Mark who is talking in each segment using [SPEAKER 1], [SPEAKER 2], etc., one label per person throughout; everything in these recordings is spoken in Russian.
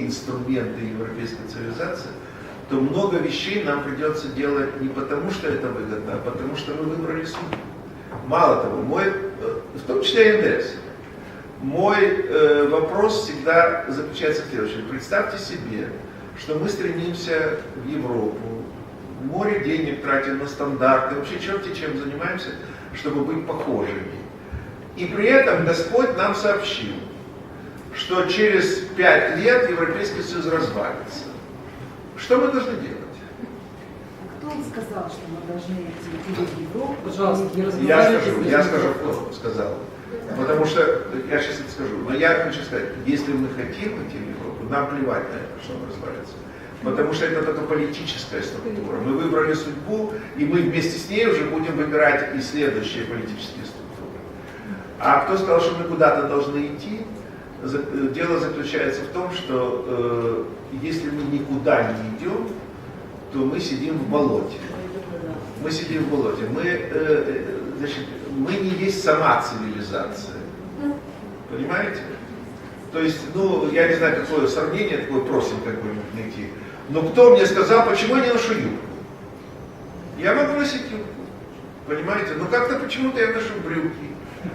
[SPEAKER 1] инструменты европейской цивилизации, то много вещей нам придется делать не потому, что это выгодно, а потому, что мы выбрали судьбу. Мало того, мой, э, в том числе и НДС, мой э, вопрос всегда заключается в следующем. Представьте себе, что мы стремимся в Европу, море денег тратим на стандарты, вообще черти чем занимаемся, чтобы быть похожими. И при этом Господь нам сообщил, что через пять лет Европейский Союз развалится. Что мы должны делать?
[SPEAKER 2] Кто сказал, что мы должны идти в Европу?
[SPEAKER 3] Пожалуйста, не
[SPEAKER 1] Я скажу, я скажу, кто сказал. Потому что, я сейчас это скажу, но я хочу сказать, если мы хотим идти в Европу, нам плевать на это, что он развалится. Потому что это только политическая структура. Мы выбрали судьбу, и мы вместе с ней уже будем выбирать и следующие политические структуры. А кто сказал, что мы куда-то должны идти? Э, Дело заключается в том, что э, если мы никуда не идем, то мы сидим в болоте. Мы сидим в болоте. Мы, э, э, значит, мы не есть сама цивилизация. Понимаете? То есть, ну, я не знаю, какое сравнение такое просим какое-нибудь найти. Но кто мне сказал, почему я не ношу юбку? Я могу носить юбку. Понимаете? Но как-то почему-то я ношу брюки,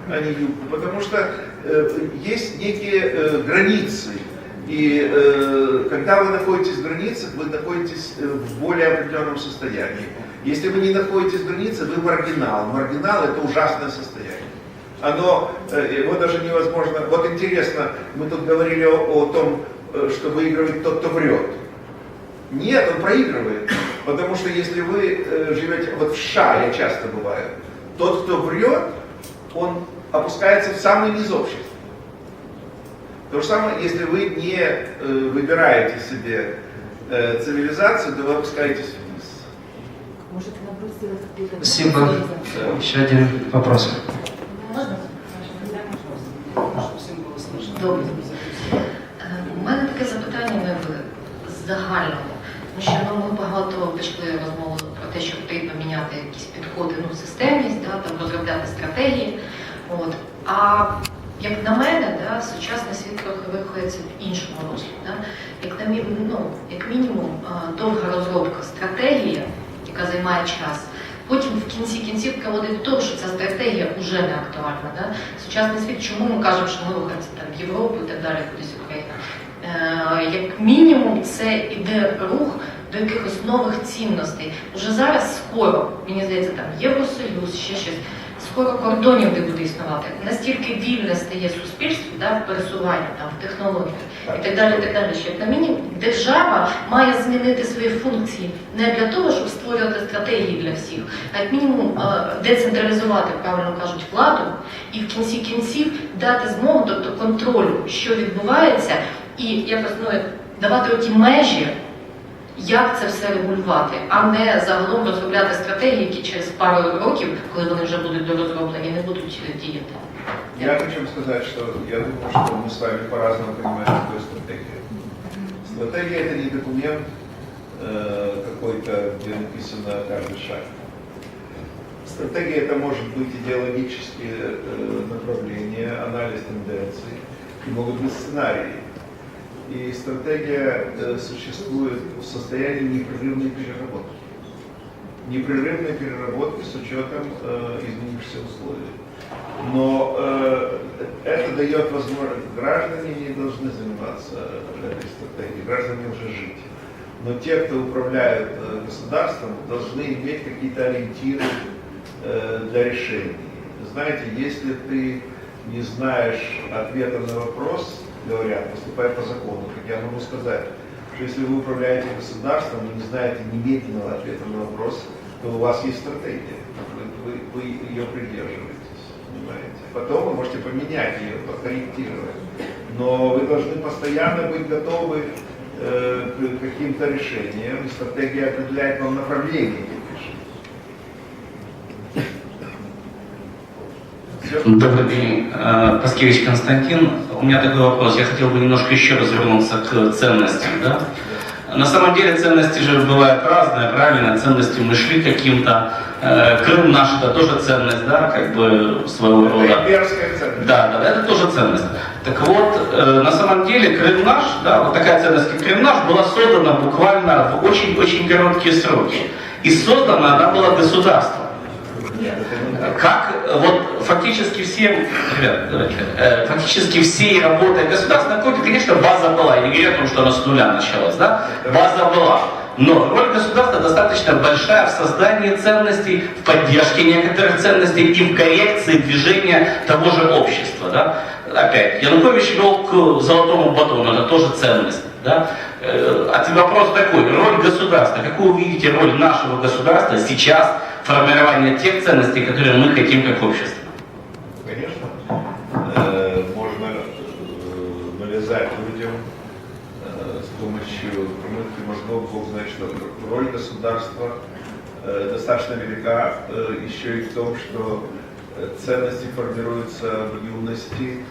[SPEAKER 1] а не юбку. Потому что есть некие э, границы. И э, когда вы находитесь в границах, вы находитесь э, в более определенном состоянии. Если вы не находитесь в границе, вы маргинал. Маргинал это ужасное состояние. Оно, э, его даже невозможно. Вот интересно, мы тут говорили о, о том, э, что выигрывает тот, кто врет. Нет, он проигрывает. Потому что если вы э, живете, вот в США я часто бываю, тот, кто врет, он опускается в самый низ общества. То же самое, если вы не э, выбираете себе э, цивилизацию, то вы опускаетесь вниз.
[SPEAKER 2] Может, наоборот, сделать какую-то...
[SPEAKER 4] Спасибо.
[SPEAKER 2] цивилизацию?
[SPEAKER 4] Еще один вопрос.
[SPEAKER 2] Можно?
[SPEAKER 3] Щоб всім було слышно.
[SPEAKER 5] Добре. Е, У мене таке запитання ніби загального. Тому що ну, ми багато почали розмову про те, що потрібно міняти якісь підходи, ну, системність, да, там, розробляти стратегії. От. А як на мене, да, сучасний світ трохи рухається в іншому руслі. Да? Як, на мі- ну, як мінімум, довга розробка стратегії, яка займає час. Потім в кінці кінців приводить до того, що ця стратегія вже не актуальна. Да? Сучасний світ, чому ми кажемо, що ми рухаємося там в Європу і так далі, кудись в Україну? Е, як мінімум, це іде рух до якихось нових цінностей. Уже зараз скоро, мені здається, там Євросоюз, ще щось. Скоро кордонів не буде існувати. Настільки вільне стає суспільство да, в пересуванні, там, в технологіях і так далі. так далі. Що як на мінімум держава має змінити свої функції не для того, щоб створювати стратегії для всіх, а як мінімум е, децентралізувати, правильно кажуть, владу і в кінці кінців дати змогу, тобто контролю, що відбувається, і якось ну, давати оті межі. Як це все регулювати, а не загалом розробляти стратегії, які через пару років, коли вони вже будуть дорозроблені, не будуть е, діяти.
[SPEAKER 1] Я хочу вам сказать, что я думаю, что мы с вами по-разному понимаем, что такое стратегия. Стратегия это не документ э, какой-то, где написано каждый шаг. Стратегия это может быть идеологические э, направления, анализ тенденций, и могут быть сценарии. И стратегия э, существует в состоянии непрерывной переработки. Непрерывной переработки с учетом э, изменившихся условий. Но э, это дает возможность, граждане не должны заниматься этой стратегией, граждане уже жить. Но те, кто управляют э, государством, должны иметь какие-то ориентиры э, для решений. Знаете, если ты не знаешь ответа на вопрос, говорят, поступай по закону, как я могу сказать, что если вы управляете государством и не знаете немедленного ответа на вопрос, то у вас есть стратегия, вы, вы- вы ее придерживаетесь, понимаете. Потом вы можете поменять ее, подкорректировать, но вы должны постоянно быть готовы э, к каким-то решениям, стратегия определяет вам направление этих решений. Всё?
[SPEAKER 4] Добрый день, э, Паскевич Константин. У меня такой вопрос. Я хотел бы немножко еще развернуться к ценностям. Да? На самом деле ценности же бывают разные, правильно? Ценности мы шли каким-то. Э, Крым наш это тоже ценность, да, как бы своего
[SPEAKER 1] Это
[SPEAKER 4] рода.
[SPEAKER 1] имперская ценность.
[SPEAKER 4] Да, да, это тоже ценность. Так вот, э, на самом деле Крым наш, да, вот такая ценность, как Крым наш, была создана буквально в очень-очень короткие сроки. И создана она была государством. Как э, вот фактически всем, ребят, э, фактически всей работой государства, на какой-то, конечно, база была, я не говорю о том, что она с нуля началась, да, база была. Но роль государства достаточно большая в создании ценностей, в поддержке некоторых ценностей и в коррекции движения того же общества. Да? Опять, Янукович вел к золотому батону, это тоже ценность. Да? Э, А вопрос такой, роль государства, какую вы видите роль нашего государства сейчас в формировании тех ценностей, которые мы хотим как общество?
[SPEAKER 1] Конечно. Э, Можно э, навязать людям э, с помощью промывки мозгов, что. Роль государства достаточно велика еще и в том, что ценности формируются в юности,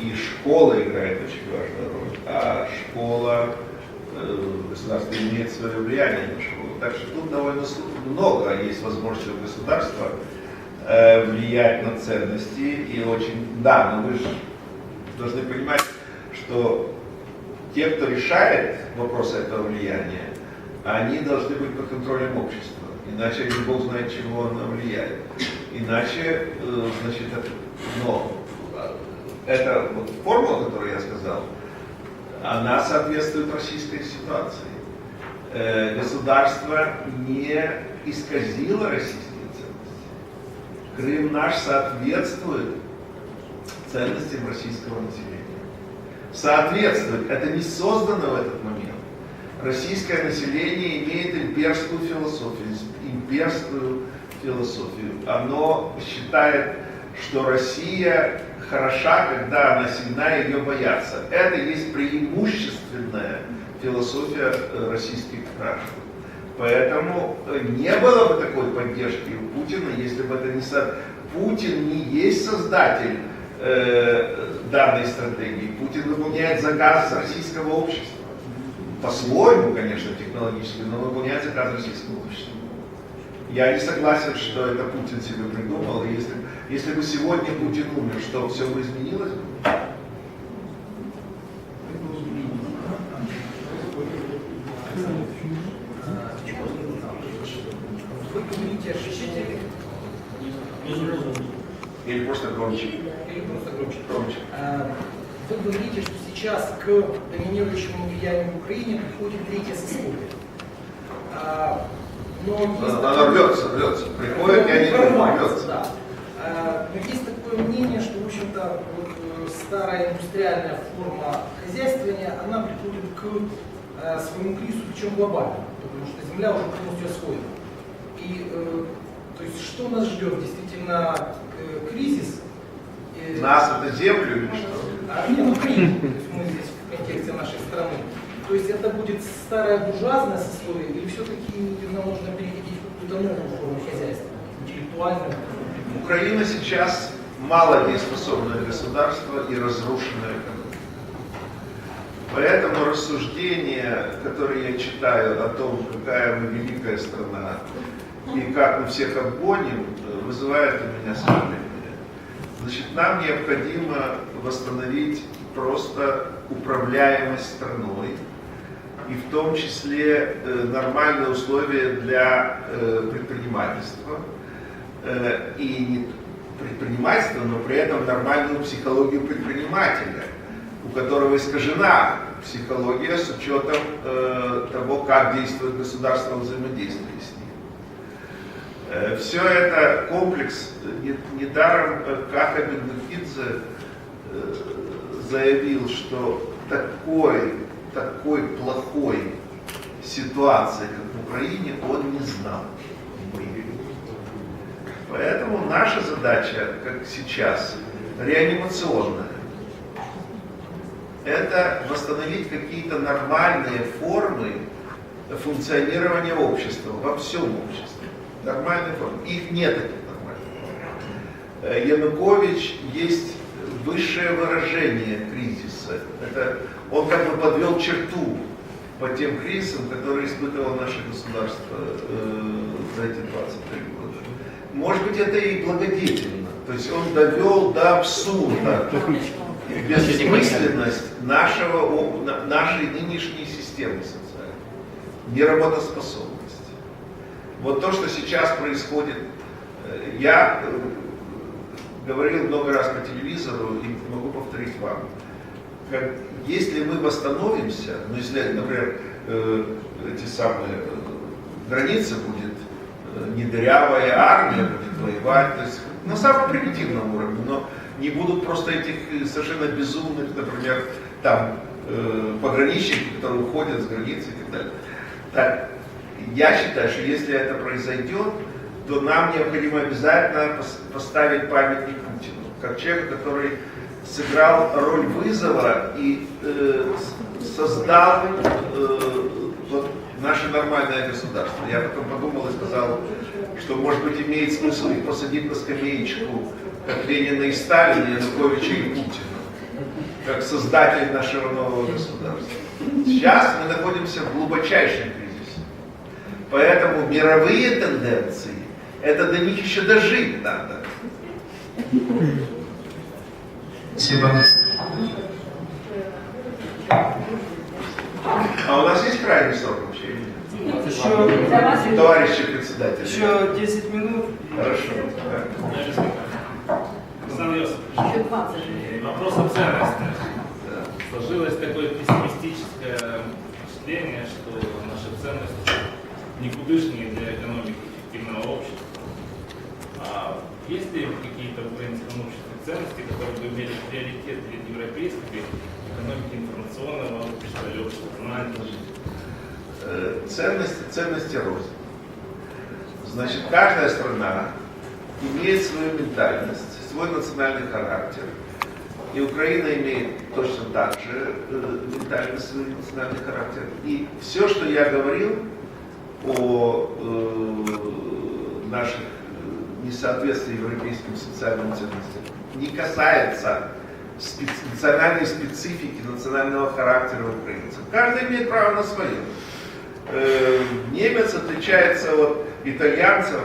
[SPEAKER 1] и школа играет очень важную роль. А школа, государство имеет свое влияние на школу. Так что тут довольно много есть возможностей у государства э, влиять на ценности и очень, да, но вы же должны понимать, что те, кто решает вопросы этого влияния, они должны быть под контролем общества, иначе не бог знает, чего оно влияет. Иначе, э, значит, это, но э, эта вот формула, которую я сказал, она соответствует российской ситуации. Э, Государство не исказило российские ценности. Крым наш соответствует ценностям российского населения. Соответствует, это не создано в этот момент. Российское население имеет имперскую философию, имперскую философию. Оно считает, что Россия хороша, когда она сильна, ее боятся. Это есть преимущественная философия э, российских граждан. Поэтому э, не было бы такой поддержки у Путина, если бы это не со... Путин не есть создатель э, данной стратегии. Путин выполняет заказ российского общества. По-своему, конечно, технологически, но выполняет заказ российского общества. Я не согласен, что это Путин себе придумал. Если, если бы сегодня Путин умер, что все бы изменилось? бы?
[SPEAKER 3] Вы говорите, решите
[SPEAKER 1] Или просто громче?
[SPEAKER 3] или просто громче.
[SPEAKER 1] Громче.
[SPEAKER 3] А, Вы говорите, что сейчас к доминирующему влиянию в Украине приходит третье сословие. А, Но есть
[SPEAKER 1] Она
[SPEAKER 3] такое-
[SPEAKER 1] рвется, рвется. Приходит, я не
[SPEAKER 3] Прорваться,
[SPEAKER 1] рвется.
[SPEAKER 3] да. А, Но есть такое мнение, что, в общем-то, вот, э, старая индустриальная форма хозяйствования, она приходит к э, своему кризису, причем глобально, потому что земля уже полностью освоена. И, э, то есть, что нас ждет? Действительно, э, кризис?
[SPEAKER 1] Нас это землю или что?
[SPEAKER 3] а, нет, есть мы здесь в контексте нашей страны. То есть это будет старое буржуазное сословие или все-таки нам нужно переходить в какую-то новую форму хозяйства, интеллектуальную?
[SPEAKER 1] Украина сейчас мало дееспособное государство и разрушенная экономика. Поэтому рассуждения, которые я читаю о том, какая мы великая страна и как мы всех обгоним, вызывают у меня сомнения. Значит, нам необходимо восстановить просто управляемость страной и в том числе э, нормальные условия для э, предпринимательства э, и не предпринимательства, но при этом нормальную психологию предпринимателя, у которого искажена психология с учетом э, того, как действует государство в взаимодействии с ним. Все это комплекс, э, не- недаром э, Каха Бендукидзе э, заявил, что такой, такой плохой ситуации, как в Украине, он не знал. Поэтому наша задача, как сейчас, реанимационная. Это восстановить какие-то нормальные формы функционирования общества, во всем обществе. Нормальные формы. Их нет этих нормальных форм. Э, Янукович есть высшее выражение кризиса. Это, он как бы подвел черту по тем кризисам, которые испытывало наше государство э, за эти 23 года. Может быть, это и благодетельно. То есть он довел до абсурда бессмысленность нашего, нашей нынешней системы социальной, неработоспособности. Вот то, что сейчас происходит, э, я э, говорил много раз по телевизору и могу повторить вам. Как, если мы восстановимся, ну если, например, э, эти самые границы будет э, не дырявая армия будет воевать, то есть на самом примитивном уровне, но не будут просто этих совершенно безумных, например, там э, пограничники, которые уходят с границы и так далее. Так, я считаю, что если это произойдет, то нам необходимо обязательно пос- поставить памятник Путину, как человеку, который сыграл роль вызова и э, создал э, вот наше нормальное государство. Я потом подумал и сказал, что может быть имеет смысл их посадить на скамеечку, как Ленина и Сталина, Януковича и Путина, как создатель нашего нового государства. Сейчас мы находимся в глубочайшем. Поэтому мировые тенденции, это до них еще дожить надо.
[SPEAKER 4] Спасибо.
[SPEAKER 1] А у нас есть крайний срок вообще? или нет?
[SPEAKER 6] Еще,
[SPEAKER 1] Товарищи председатели.
[SPEAKER 6] еще 10 минут.
[SPEAKER 1] Хорошо.
[SPEAKER 7] Александр
[SPEAKER 2] 20.
[SPEAKER 7] вопрос о ценностях.
[SPEAKER 1] Да.
[SPEAKER 7] Сложилось такое пессимистическое впечатление, что наши ценности никудышние для экономики эффективного общества. А есть ли какие-то в украинском обществе ценности, которые бы имели приоритет перед европейской экономикой информационного общества или общества знания?
[SPEAKER 1] Э, Ценности, ценности рознь. Значит, каждая страна имеет свою ментальность, свой национальный характер. И Украина имеет точно так же э, ментальность, свой национальный характер. И все, что я говорил о э, наших несоответствии европейским социальным ценностям, не касается специ- национальной специфики, национального характера украинцев. Каждый имеет право на свое. Э, немец отличается от итальянцев.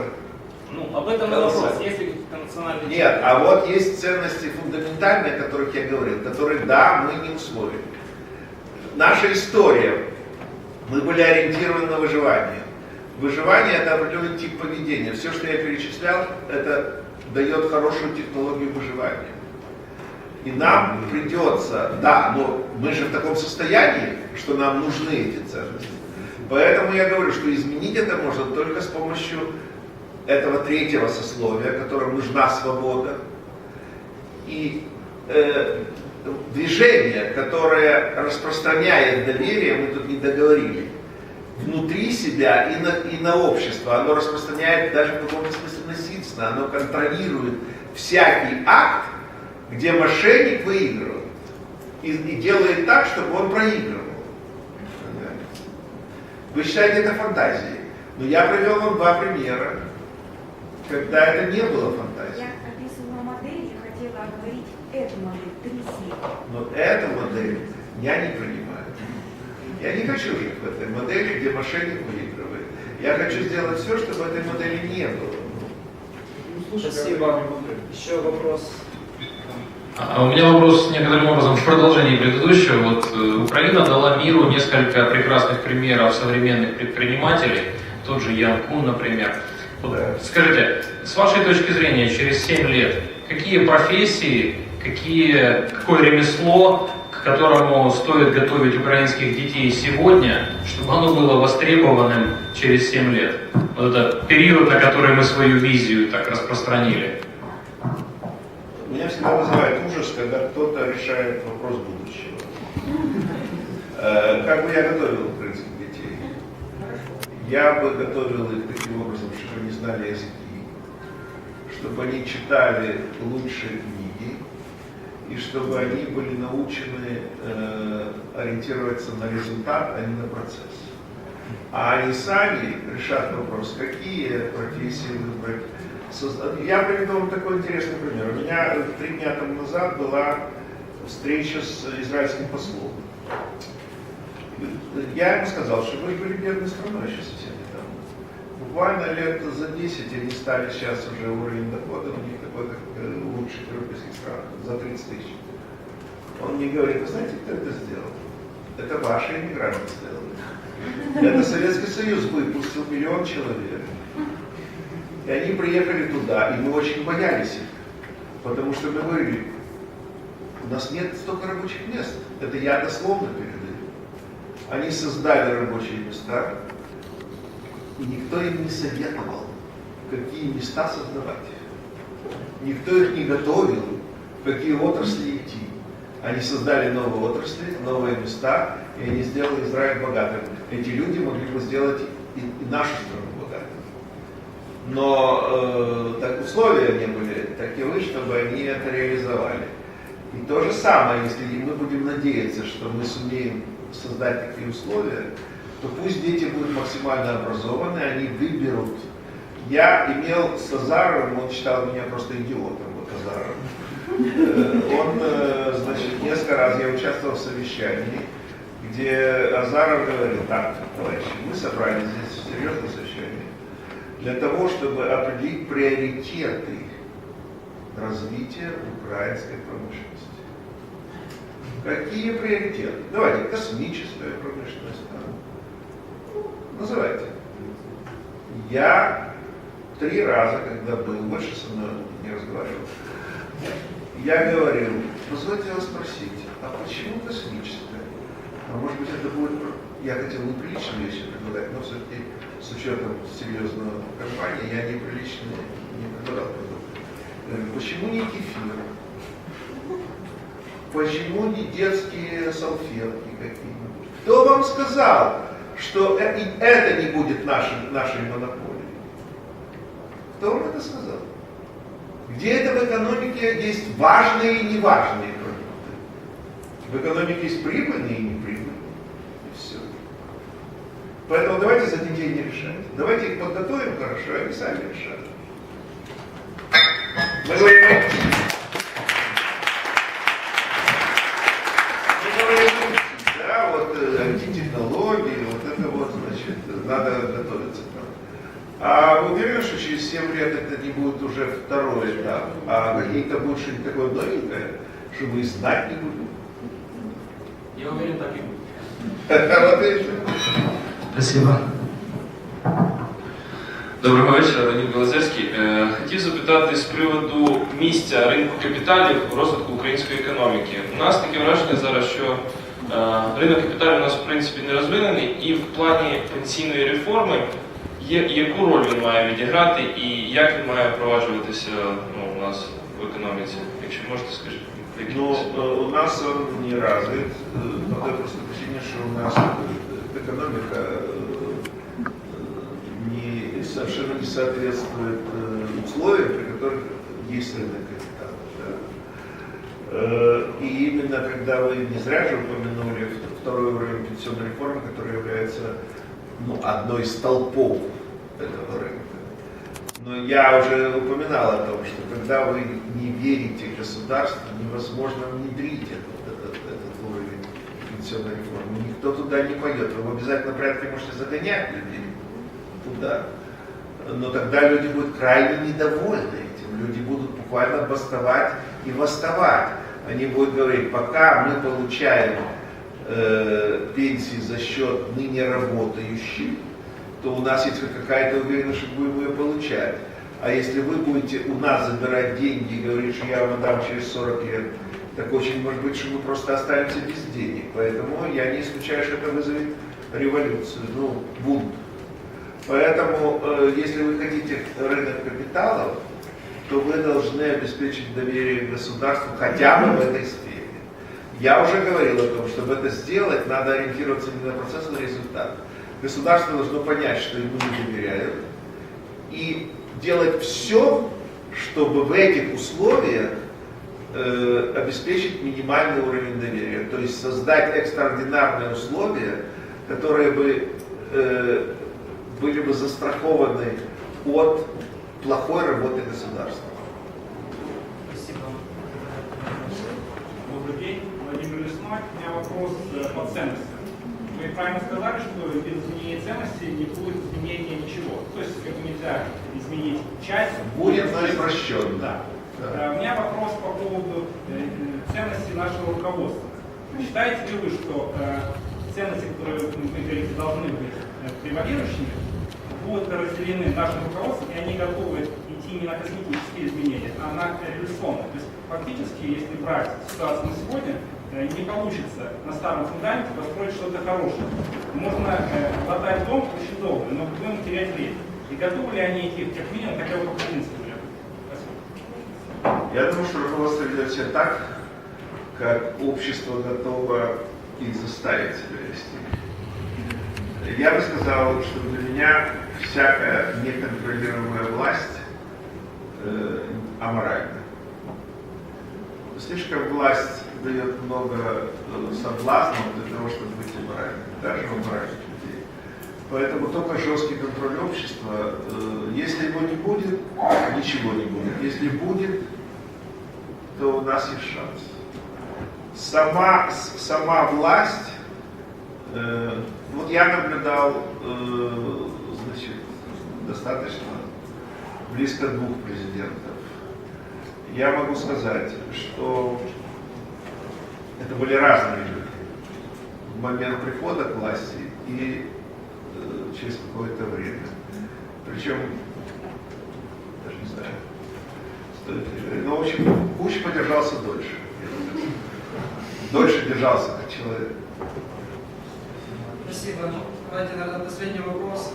[SPEAKER 7] Ну, об этом и вопрос. Есть ли национальные
[SPEAKER 1] Нет, а вот есть ценности фундаментальные, о которых я говорил, которые, да, мы не усвоили. Наша история, мы были ориентированы на выживание. Выживание – это определенный тип поведения. Все, что я перечислял, это дает хорошую технологию выживания. И нам придется, да, но мы же в таком состоянии, что нам нужны эти ценности. Поэтому я говорю, что изменить это можно только с помощью этого третьего сословия, которому нужна свобода. И э, движение, которое распространяет доверие, мы тут не договорили, внутри себя и на, и на общество. Оно распространяет даже в каком-то смысле насильственно. Оно контролирует всякий акт, где мошенник выигрывает. И, и делает так, чтобы он проигрывал. Вы считаете это фантазией. Но я привел вам два примера, когда это не было фантазией.
[SPEAKER 8] Я описывала модель, я хотела оговорить эту модель, три си.
[SPEAKER 1] Но эту модель я не принимаю. Я не хочу жить в этой модели, где мошенник выигрывает. Я хочу сделать все, чтобы этой модели не было.
[SPEAKER 6] Спасибо. Еще вопрос.
[SPEAKER 9] А У меня вопрос некоторым образом в продолжении предыдущего. Вот э, Украина дала миру несколько прекрасных примеров современных предпринимателей, тот же Ян Кун, например. Вот
[SPEAKER 1] Да.
[SPEAKER 9] Скажите, с вашей точки зрения, через 7 лет, какие профессии, какие, какое ремесло, которому стоит готовить украинских детей сегодня, чтобы оно было востребованным через 7 лет? Вот это период, на который мы свою визию так распространили.
[SPEAKER 1] Меня всегда вызывает ужас, когда кто-то решает вопрос будущего. Э, Как бы я готовил украинских детей? Я бы готовил их таким образом, чтобы они знали языки, чтобы они читали книги, и чтобы они были научены э, ориентироваться на результат, а не на процесс. А они сами решат вопрос, какие профессии выбрать. Я приведу вам такой интересный пример. У меня три дня тому назад была встреча с израильским послом. Я ему сказал, что вы были бедной страной еще совсем. Буквально лет за 10 они стали сейчас уже уровень дохода у них такой, как э, в лучших европейских странах, за 30 тысяч. Он мне говорит, вы знаете, кто это сделал? Это ваши иммигранты сделали. Это Советский Союз выпустил миллион человек. И они приехали туда, и мы очень боялись их. Потому что мы говорили, у нас нет столько рабочих мест. Это я дословно передаю. Они создали рабочие места, и никто им не советовал, какие места создавать. Никто их не готовил, какие отрасли идти. Они создали новые отрасли, новые места, и они сделали Израиль богатым. Эти люди могли бы сделать и, нашу страну богатой. Но э, так условия не были таковы, чтобы они это реализовали. И то же самое, если мы будем надеяться, что мы сумеем создать такие условия, то пусть дети будут максимально образованы, они выберут. Я имел с Азаровым, он считал меня просто идиотом, вот Азаров. Э, Он, э, значит, несколько раз я участвовал в совещании, где Азаров говорил, так, товарищи, мы собрались здесь серьезное совещание для того, чтобы определить приоритеты развития украинской промышленности. Какие приоритеты? Давайте, космическая промышленность. да. Ну, Называйте. Я три раза, когда был, больше со мной не разговаривал, я говорил, позвольте вас спросить, а почему космическая? А может быть это будет, я хотел неприличные вещи предлагать, но все-таки с учетом серьезного компании я неприличные не предлагал говорю, Почему не кефир? Почему не детские салфетки какие-нибудь? Кто вам сказал, что э- это не будет нашей, нашей монополией? Кто вам это сказал? Где это в экономике есть важные и неважные продукты? В экономике есть прибыльные и неприбыльные. И все. Поэтому давайте за детей не решать. Давайте их подготовим хорошо, они сами решат. Мы говорим, да, вот э, IT-технологии, вот это вот, значит, надо готовиться. А вы уверены, что через 7 лет это не будет уже второй этап, а какие-то будет что-нибудь такое новенькое, что мы и знать не будем?
[SPEAKER 6] Я уверен, так и будет.
[SPEAKER 1] Вот и всё.
[SPEAKER 9] Спасибо.
[SPEAKER 10] Доброго вечора, Леонід Белозерський. Е, Хотів запитати з приводу місця ринку капіталів в розвитку української економіки. У нас таке враження зараз, що е, ринок капіталів у нас в принципі не розвинений, і в плані пенсійної реформи є, яку роль він має відіграти і як він має впроваджуватися ну, у нас в економіці. Якщо можете, скажіть. декілька
[SPEAKER 1] Ну,
[SPEAKER 10] слів.
[SPEAKER 1] э, у нас он не развит, э, по той простой причине, что у нас э, экономика э, не, совершенно не соответствует э, условиям, при которых есть рынок капитала. да. Э, И именно когда вы не зря же упомянули в- второй уровень пенсионной реформы, которая является ну, одной из столпов рынка. Но я уже упоминал о том, что когда вы не верите государству, невозможно внедрить этот, этот, этот уровень пенсионной реформы. Никто туда не пойдет. Вы в обязательном порядке можете загонять людей туда. Но тогда люди будут крайне недовольны этим. Люди будут буквально бастовать и восставать. Они будут говорить, пока мы получаем э, пенсии за счет ныне работающих, то у нас есть какая-то уверенность, что будем ее получать. А если вы будете у нас забирать деньги и говорить, что я вам дам через 40 лет, так очень может быть, что мы просто останемся без денег. Поэтому я не исключаю, что это вызовет революцию, ну, бунт. Поэтому, э, если вы хотите рынок капиталов, то вы должны обеспечить доверие государству хотя бы в этой сфере. Я уже говорил о том, чтобы это сделать, надо ориентироваться не на процесс, а на результат. Государство должно понять, что ему не доверяют, и делать все, чтобы в этих условиях э, обеспечить минимальный уровень доверия. То есть создать экстраординарные условия, которые бы э, были бы застрахованы от плохой работы государства.
[SPEAKER 6] Спасибо.
[SPEAKER 11] Добрый день, Владимир Лесной. У меня вопрос э, по ценностям. Вы правильно сказали, что без изменения ценностей не будет изменения ничего. То есть как нельзя изменить часть.
[SPEAKER 1] Будет, но извращенно.
[SPEAKER 11] Да.
[SPEAKER 1] Да.
[SPEAKER 11] Э, У меня вопрос по поводу э, ценностей нашего руководства. Считаете ли вы, что э, ценности, которые, вы говорите, должны быть э, превалирующими, будут разделены нашим руководством, и они готовы идти не на косметические изменения, а на революционные? То есть фактически, если брать ситуацию на сегодня, э, не получится на старом фундаменте построить что-то хорошее. Можно э, латать дом очень долго, но будем терять время. И готовы ли они идти, как минимум, хотя бы по принципу?
[SPEAKER 1] Я думаю, что руководство ведет себя так, как общество готово их заставить себя вести. Я бы сказал, что для меня всякая неконтролируемая власть э, аморальна. Слишком власть дает много э, соблазнов для того, чтобы быть аморальным, даже у людей. Поэтому только жесткий контроль общества, э, если его не будет, ничего не будет. Если будет, то у нас есть шанс. Сама, сама власть, э, вот я наблюдал, значит, достаточно близко двух президентов. Я могу сказать, что это были разные люди в момент прихода к власти и э, через какое-то время. Причем, даже не знаю, стоит ли. Но, в общем, Куч подержался дольше. Дольше держался как человек.
[SPEAKER 3] Спасибо. Давайте, наверное, последний вопрос.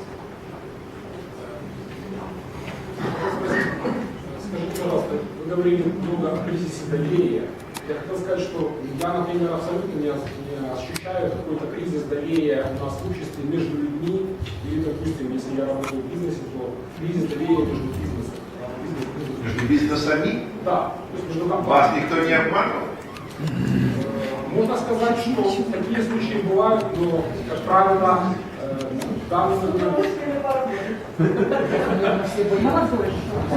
[SPEAKER 12] Скажите, пожалуйста, вы говорили много о кризисе доверия. Я хотел сказать, что я, например, абсолютно не, не ощущаю какой-то кризис доверия у нас в обществе между людьми. Или, допустим, если я работаю в бизнесе, то кризис доверия между бизнесом. Бизнес, бизнес.
[SPEAKER 1] Между бизнесами
[SPEAKER 12] Да, то есть между компаниями.
[SPEAKER 1] вас никто не обманывал?
[SPEAKER 12] Э, Можно сказать, что такие случаи бывают, но, как правило, э, в данном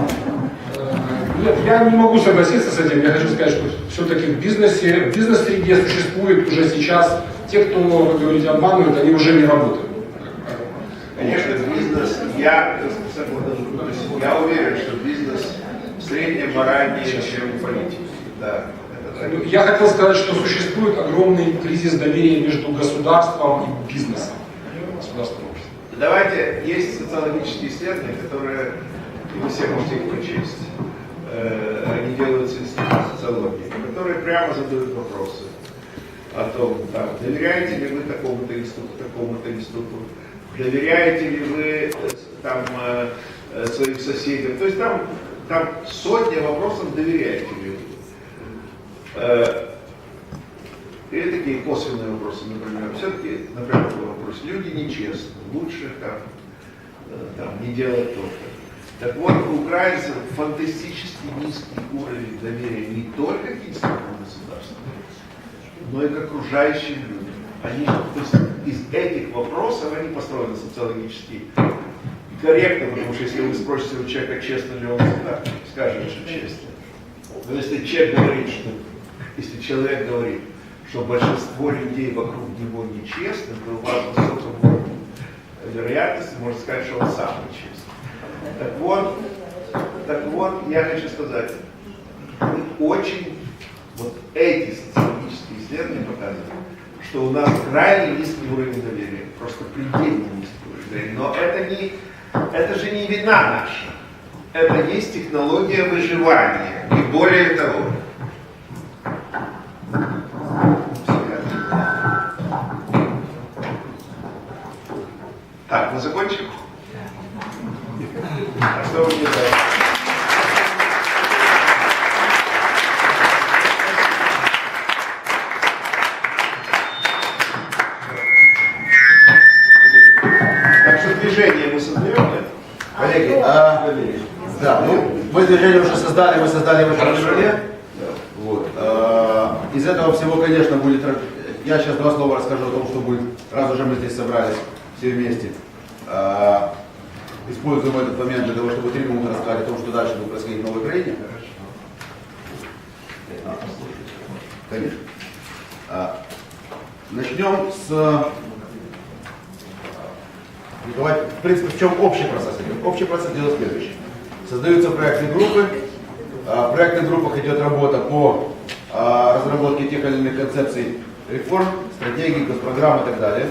[SPEAKER 12] Нет, я не могу согласиться с этим. Я хочу сказать, что все-таки в бизнесе, в бизнес-среде существует уже сейчас те, кто, вы говорите, обманывают, они уже не работают.
[SPEAKER 1] Конечно, бизнес, я, я уверен, что бизнес в среднем моральнее, чем политики. Да.
[SPEAKER 12] Ну, Я хотел сказать, что существует огромный кризис доверия между государством и бизнесом. Государством.
[SPEAKER 1] Давайте, есть социологические исследования, которые, вы все можете их прочесть, они делаются институтом социологии, которые прямо задают вопросы о том, там, доверяете ли вы такому-то институту, такому-то институту, доверяете ли вы э, там, э, э, своим соседям. То есть там, там сотни вопросов, доверяете ли вы. Э, Или такие косвенные вопросы, например, все-таки, например, такой вопрос, люди нечестны, лучше там, э, там, не делать то-то. Так вот, у украинцев фантастически низкий уровень доверия не только к институтам государства, но и к окружающим людям. Они, то есть из этих вопросов они построены социологически корректно, потому что если вы спросите у человека, честно ли он всегда скажет, что честно. Но если человек говорит, что если человек говорит, что большинство людей вокруг него нечестны, то у вас высоком уровне вероятности можно сказать, что он самый честный. Так вот, так вот, я хочу сказать, мы очень, вот эти социологические исследования показывают, что у нас крайне низкий уровень доверия, просто предельно низкий уровень доверия. Но это, не, это же не вина наша, это есть технология выживания, и более того. Так, мы закончим? А что вы мне? Так что движение мы создаем?
[SPEAKER 13] Коллеги, а, да, ну, мы движение уже создали, мы создали в этом феврале. Вот. а, Из этого всего, конечно, будет... Я сейчас два слова расскажу о том, что будет, раз уже мы здесь собрались все вместе. А, Используем этот момент для того, чтобы три минуты рассказать о том, что дальше будет происходить в Новой Украине. Конечно. А, Начнем с Давайте, в принципе, в чем общий процесс идет? Общий процесс идет следующий. Создаются проектные группы. А, В проектных группах идет работа по а, разработке тех или иных концепций реформ, стратегий, госпрограмм и так далее.